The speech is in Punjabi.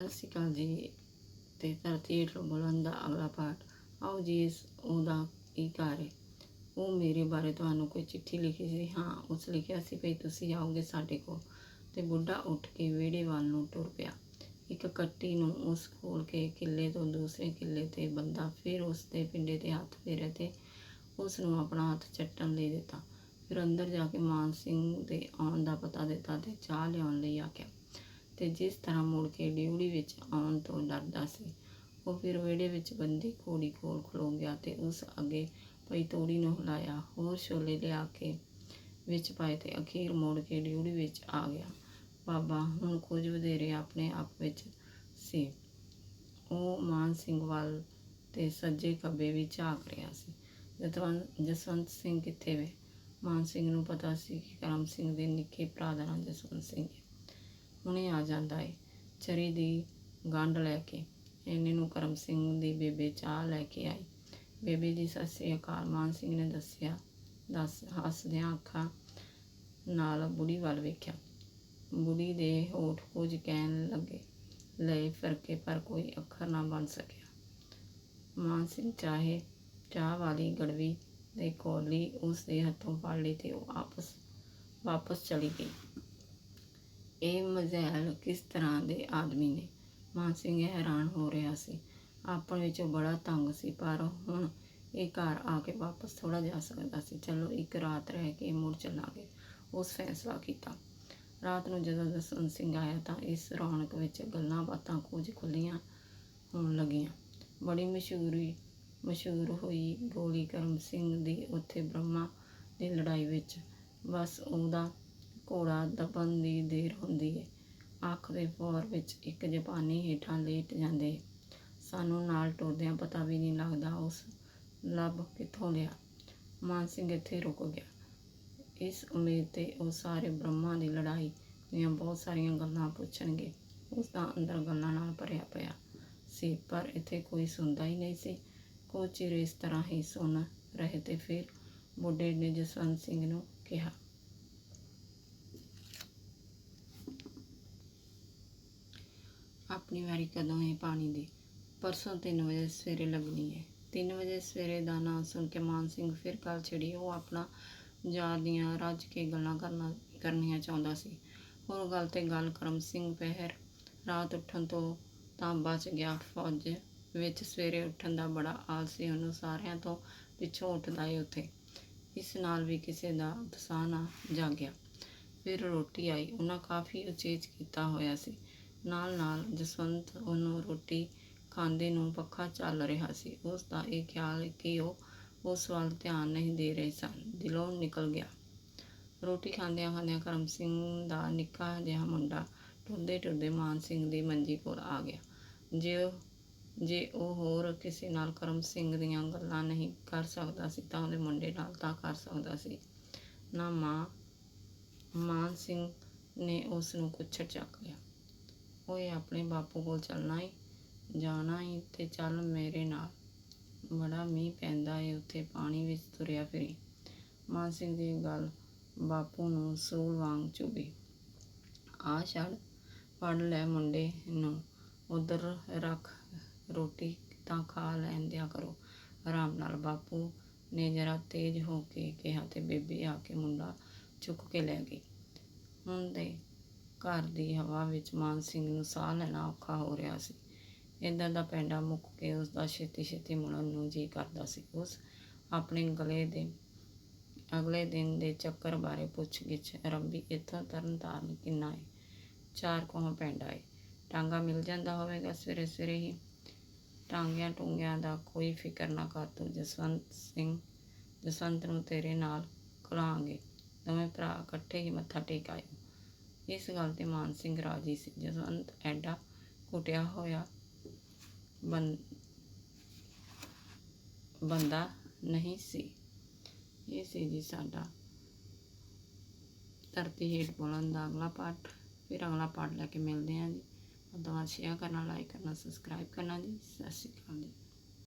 ਸਤਿ ਸ਼੍ਰੀ ਅਕਾਲ ਜੀ ਤੇ ਧਰਤੀ ਹੇਠੋਂ ਬੁਲੰਦ ਦਾ ਅਗਲਾ ਪਾਠ ਆਓ ਜੀ ਇਸ ਉਹਦਾ ਕੀ ਘਰ ਉਹ ਮੇਰੇ ਬਾਰੇ ਤੁਹਾਨੂੰ ਕੋਈ ਚਿੱਠੀ ਲਿਖੀ ਸੀ ਹਾਂ ਉਸ ਲਿਖਿਆ ਸੀ ਭਈ ਤੁਸੀਂ ਆਓਗੇ ਸਾਡੇ ਕੋਲ ਤੇ ਬੁੱਢਾ ਉੱਠ ਕੇ ਵਿਹੜੇ ਵੱਲ ਨੂੰ ਟੁਰ ਪਿਆ ਇੱਕ ਕੱਟੀ ਨੂੰ ਉਸ ਖੋਲ ਕੇ ਕਿੱਲੇ ਤੋਂ ਦੂਸਰੇ ਕਿੱਲੇ ਤੇ ਬੰਦਾ ਫਿਰ ਉਸ ਦੇ ਪਿੰਡੇ ਤੇ ਹੱਥ ਫੇਰੇ ਤੇ ਉਸ ਨੂੰ ਆਪਣਾ ਹੱਥ ਚੱਟਣ ਲਈ ਦਿੱਤਾ ਫਿਰ ਅੰਦਰ ਜਾ ਕੇ ਮਾਨ ਸਿੰਘ ਦੇ ਆਉਣ ਦਾ ਪਤਾ ਦਿੱਤਾ ਤੇ ਚਾਹ ਲਿਆਉਣ ਲਈ ਆਖਿਆ ਤੇ ਜਿਸ ਤਰ੍ਹਾਂ ਮੁੜ ਕੇ ਡਿਊੜੀ ਵਿੱਚ ਆਉਣ ਤੋਂ ਡਰਦਾ ਸੀ, ਉਹ ਫਿਰ ਵਿਹੜੇ ਵਿੱਚ ਬੰਦੀ ਘੋੜੀ ਕੋਲ ਖਲੋ ਗਿਆ ਤੇ ਉਸ ਅੱਗੇ ਪਈ ਤੋੜੀ ਨੂੰ ਹਿਲਾਇਆ। ਹੋਰ ਛੋਲੇ ਲਿਆ ਕੇ ਵਿੱਚ ਪਾਏ ਤੇ ਅਖੀਰ ਮੁੜ ਕੇ ਡਿਊੜੀ ਵਿੱਚ ਆ ਗਿਆ। ਬਾਬਾ, ਹੁਣ ਕੁਝ ਵਧੇਰੇ ਆਪਣੇ ਆਪ ਵਿੱਚ ਸੀ। ਉਹ ਮਾਨ ਸਿੰਘ ਵੱਲ ਤੇ ਸੱਜੇ ਖੱਬੇ ਵੀ ਝਾਕ ਰਿਹਾ ਸੀ। ਜਤਵੰਤ ਜਸਵੰਤ ਸਿੰਘ ਕਿੱਥੇ ਵੇ? ਮਾਨ ਸਿੰਘ ਨੂੰ ਪਤਾ ਸੀ ਕਿ ਕਰਮ ਸਿੰਘ ਦੇ ਨਿੱਕੇ ਭਰਾ ਦਾ ਨਾਂ ਜਸਵੰਤ ਸਿੰਘ ਹੈ। ਹੁਣੇ ਆ ਜਾਂਦਾ ਏ। ਚਰੀ ਦੀ ਗੰਢ ਲੈ ਕੇ ਇੰਨੇ ਨੂੰ ਕਰਮ ਸਿੰਘ ਦੀ ਬੇਬੇ ਚਾਹ ਲੈ ਕੇ ਆਈ। ਬੇਬੇ ਜੀ ਸਤਿ ਸ੍ਰੀ ਅਕਾਲ। ਮਾਨ ਸਿੰਘ ਨੇ ਦੱਸਿਆ, ਦੱਸ, ਹੱਸਦਿਆਂ ਅੱਖਾਂ ਨਾਲ ਬੁੜੀ ਵੱਲ ਵੇਖਿਆ। ਬੁੜੀ ਦੇ ਹੋਠ ਕੁਝ ਕਹਿਣ ਲੱਗੇ ਲਏ ਫਰਕੇ ਪਰ ਕੋਈ ਅੱਖਰ ਨਾ ਬਣ ਸਕਿਆ। ਮਾਨ ਸਿੰਘ ਚਾਹੇ ਚਾਹ ਵਾਲੀ ਗੜਵੀ ਦੇ ਕੋਲੀ ਉਸ ਦੇ ਹੱਥੋਂ ਫੜ ਲਈ ਤੇ ਉਹ ਆਪਸ, ਵਾਪਸ ਚਲੀ ਗਈ। ਇਹ ਮਜ਼ੈਲ ਕਿਸ ਤਰ੍ਹਾਂ ਦੇ ਆਦਮੀ ਨੇ? ਮਾਨ ਸਿੰਘ ਹੈਰਾਨ ਹੋ ਰਿਹਾ ਸੀ। ਆਪਣ ਵਿੱਚੋਂ ਬੜਾ ਤੰਗ ਸੀ, ਪਰ ਹੁਣ ਇਹ ਘਰ ਆ ਕੇ ਵਾਪਸ ਥੋੜਾ ਜਾ ਸਕਦਾ ਸੀ। ਚਲੋ, ਇੱਕ ਰਾਤ ਰਹਿ ਕੇ ਮੁੜ ਚੱਲਾਂਗੇ, ਉਸ ਫੈਸਲਾ ਕੀਤਾ। ਰਾਤ ਨੂੰ ਜਦੋਂ ਜਸਵੰਤ ਸਿੰਘ ਆਇਆ ਤਾਂ ਇਸ ਰੌਣਕ ਵਿੱਚ ਗੱਲਾਂ ਬਾਤਾਂ ਕੁਝ ਖੁੱਲੀਆਂ ਹੋਣ ਲੱਗੀਆਂ। ਬੜੀ ਮਸ਼ਹੂਰੀ, ਮਸ਼ਹੂਰ ਹੋਈ ਗੋਲੀ ਕਰਮ ਸਿੰਘ ਦੀ ਉੱਥੇ ਬ੍ਰਹਮਾ ਦੀ ਲੜਾਈ ਵਿੱਚ। ਬਸ ਉਹਦਾ ਘੋੜਾ ਦੱਬਣ ਦੀ ਦੇਰ ਹੁੰਦੀ ਏ। ਅੱਖ ਦੇ ਫੌਰ ਵਿੱਚ ਇੱਕ ਜਪਾਨੀ ਹੇਠਾਂ ਲੇਟ ਜਾਂਦੇ। ਸਾਨੂੰ ਨਾਲ ਟੁਰਦਿਆਂ ਪਤਾ ਵੀ ਨਹੀਂ ਲੱਗਦਾ ਉਸ ਲੱਭ ਕਿੱਥੋਂ ਲਿਆ। ਮਾਨ ਸਿੰਘ ਇੱਥੇ ਰੁਕ ਗਿਆ। ਇਸ ਉਮੀਦ ਤੇ ਉਹ ਸਾਰੇ ਬ੍ਰਹਮਾ ਦੀ ਲੜਾਈ ਦੀਆਂ ਬਹੁਤ ਸਾਰੀਆਂ ਗੱਲਾਂ ਪੁੱਛਣਗੇ। ਉਸ ਦਾ ਅੰਦਰ ਗੱਲਾਂ ਨਾਲ ਭਰਿਆ ਪਿਆ ਸੀ, ਪਰ ਇੱਥੇ ਕੋਈ ਸੁਣਦਾ ਹੀ ਨਹੀਂ ਸੀ। ਕੁਝ ਚਿਰ ਇਸ ਤਰ੍ਹਾਂ ਹੀ ਸੁਣ ਰਹੇ ਤੇ ਫਿਰ ਬੁੱਢੇ ਨੇ ਜਸਵੰਤ ਸਿੰਘ ਨੂੰ ਕਿਹਾ ਆਪਣੀ ਵਾਰੀ ਕਦੋਂ ਹੈ ਪਾਣੀ ਦੀ? ਪਰਸੋਂ 3 ਵਜੇ ਸਵੇਰੇ ਲੱਗਣੀ ਹੈ 3 ਵਜੇ ਸਵੇਰੇ ਦਾ ਨਾਂ ਸੁਣ ਕੇ ਮਾਨ ਸਿੰਘ ਫਿਰ ਕੱਲ ਛਿੜੀ ਉਹ ਆਪਣਾ ਯਾਰ ਦੀਆਂ ਰੱਜ ਕੇ ਗੱਲਾਂ ਕਰਨਾ, ਕਰਨੀਆਂ ਚਾਹੁੰਦਾ ਸੀ। ਹੋਰ ਗੱਲ ਤੇ ਗੱਲ ਕਰਮ ਸਿੰਘ ਪਹਿਰ ਰਾਤ ਉੱਠਣ ਤੋਂ ਤਾਂ ਬਚ ਗਿਆ। ਫੌਜ ਵਿੱਚ ਸਵੇਰੇ ਉੱਠਣ ਦਾ ਬੜਾ ਆਲਸੀ ਉਹਨੂੰ ਸਾਰਿਆਂ ਤੋਂ ਪਿੱਛੋਂ ਉੱਠਦਾ ਏ ਉੱਥੇ। ਇਸ ਨਾਲ ਵੀ ਕਿਸੇ ਦਾ ਉਤਸ਼ਾਹ ਨਾ ਜਾਗਿਆ। ਫਿਰ ਰੋਟੀ ਆਈ। ਉਹਨਾਂ ਕਾਫੀ ਉਚੇਚ ਕੀਤਾ ਹੋਇਆ ਸੀ। ਨਾਲ ਨਾਲ ਜਸਵੰਤ ਉਹਨੂੰ ਰੋਟੀ ਖਾਂਦੇ ਨੂੰ ਪੱਖਾ ਚੱਲ ਰਿਹਾ ਸੀ। ਉਸ ਦਾ ਇਹ ਖਿਆਲ ਕਿ ਉਹ ਉਸ ਵੱਲ ਧਿਆਨ ਨਹੀਂ ਦੇ ਰਹੇ ਸਨ, ਦਿਲੋਂ ਨਿਕਲ ਗਿਆ। ਰੋਟੀ ਖਾਂਦਿਆਂ ਖਾਂਦਿਆਂ ਕਰਮ ਸਿੰਘ ਦਾ ਨਿੱਕਾ ਜਿਹਾ ਮੁੰਡਾ ਟੁਰਦੇ ਟੁਰਦੇ ਮਾਨ ਸਿੰਘ ਦੀ ਮੰਜੀ ਕੋਲ ਆ ਗਿਆ। ਜੇ ਉਹ ਜੇ ਉਹ ਹੋਰ ਕਿਸੇ ਨਾਲ ਕਰਮ ਸਿੰਘ ਦੀਆਂ ਗੱਲਾਂ ਨਹੀਂ ਕਰ ਸਕਦਾ ਸੀ ਤਾਂ ਉਹਦੇ ਮੁੰਡੇ ਨਾਲ ਤਾਂ ਕਰ ਸਕਦਾ ਸੀ। ਨਾ ਮਾਂ, ਮਾਨ ਸਿੰਘ ਨੇ ਉਸ ਨੂੰ ਕੁੱਛੜ ਚੱਕ ਲਿਆ। ਓਏ ਆਪਣੇ ਬਾਪੂ ਕੋਲ ਚੱਲਣਾ ਈ, ਜਾਣਾ ਈ ਤੇ ਚੱਲ ਮੇਰੇ ਨਾਲ। ਬੜਾ ਮੀਂਹ ਪੈਂਦਾ ਏ, ਉੱਥੇ ਪਾਣੀ ਵਿੱਚ ਤੁਰਿਆ ਫਿਰੀ। ਮਾਨ ਸਿੰਘ ਦੀ ਗੱਲ ਬਾਪੂ ਨੂੰ ਸੂਲ ਵਾਂਗ ਚੁਭੀ। ਆ ਛੜ ਫੜ ਲੈ ਮੁੰਡੇ ਨੂੰ, ਉਧਰ ਰੱਖ ਰੋਟੀ ਤਾਂ ਖਾ ਲੈਣ ਦਿਆ ਕਰੋ। ਆਰਾਮ ਨਾਲ ਬਾਪੂ ਨੇ ਜਰਾ ਤੇਜ਼ ਹੋ ਕੇ ਕਿਹਾ ਤੇ ਬੇਬੇ ਆ ਕੇ ਮੁੰਡਾ ਚੁੱਕ ਕੇ ਲੈ ਗਈ। ਹੁਣ ਦੇ ਘਰ ਦੀ ਹਵਾ ਵਿੱਚ ਮਾਨ ਸਿੰਘ ਨੂੰ ਸਾਹ ਲੈਣਾ ਔਖਾ ਹੋ ਰਿਹਾ ਸੀ। ਇਦਾਂ ਦਾ ਪੈਂਡਾ ਮੁੱਕ ਕੇ ਉਸ ਦਾ ਛੇਤੀ ਛੇਤੀ ਮੁੜਨ ਨੂੰ ਜੀ ਕਰਦਾ ਸੀ। ਉਸ ਆਪਣੇ ਗਲੇ ਦੇ ਅਗਲੇ ਦਿਨ ਦੇ ਚੱਕਰ ਬਾਰੇ ਪੁੱਛ ਗਿੱਛ ਰੱਬੀ ਇੱਥੋਂ ਤਰਨ ਤਾਰਨ ਕਿੰਨਾ ਹੈ ਚਾਰ ਕੋਹ ਪੈਂਡਾ ਹੈ ਟਾਂਗਾ ਮਿਲ ਜਾਂਦਾ ਹੋਵੇਗਾ ਸਵੇਰੇ ਸਵੇਰੇ ਹੀ। ਟਾਂਗਿਆਂ ਟੁੰਗਿਆਂ ਦਾ ਕੋਈ ਫਿਕਰ ਨਾ ਕਰ ਤੂੰ, ਜਸਵੰਤ ਸਿੰਘ, ਜਸਵੰਤ ਨੂੰ ਤੇਰੇ ਨਾਲ ਖਲਾਂਗੇ ਦੋਵੇਂ ਭਰਾ ਇਕੱਠੇ ਹੀ ਮੱਥਾ ਟੇਕ ਆਏ। ਇਸ ਗੱਲ ਤੇ ਮਾਨ ਸਿੰਘ ਰਾਜੀ ਸੀ ਜਸਵੰਤ ਐਡਾ ਕੁੱਟਿਆ ਹੋਇਆ ਬੰ, ਬੰਦਾ ਨਹੀਂ ਸੀ। ਇਹ ਸੀ ਜੀ ਸਾਡਾ ਧਰਤੀ ਹੇਠ ਬੋਲਣ ਦਾ ਅਗਲਾ ਪਾਠ। ਫਿਰ ਅਗਲਾ ਪਾਠ ਲੈ ਕੇ ਮਿਲਦੇ ਹਾਂ ਜੀ। ਉਦੋਂ ਬਾਅਦ ਸ਼ੇਅਰ ਕਰਨਾ ਲਾਈਕ ਕਰਨਾ ਸਬਸਕ੍ਰਾਈਬ ਕਰਨਾ ਜੀ। ਸਤਿ ਸ਼੍ਰੀ ਅਕਾਲ ਜੀ।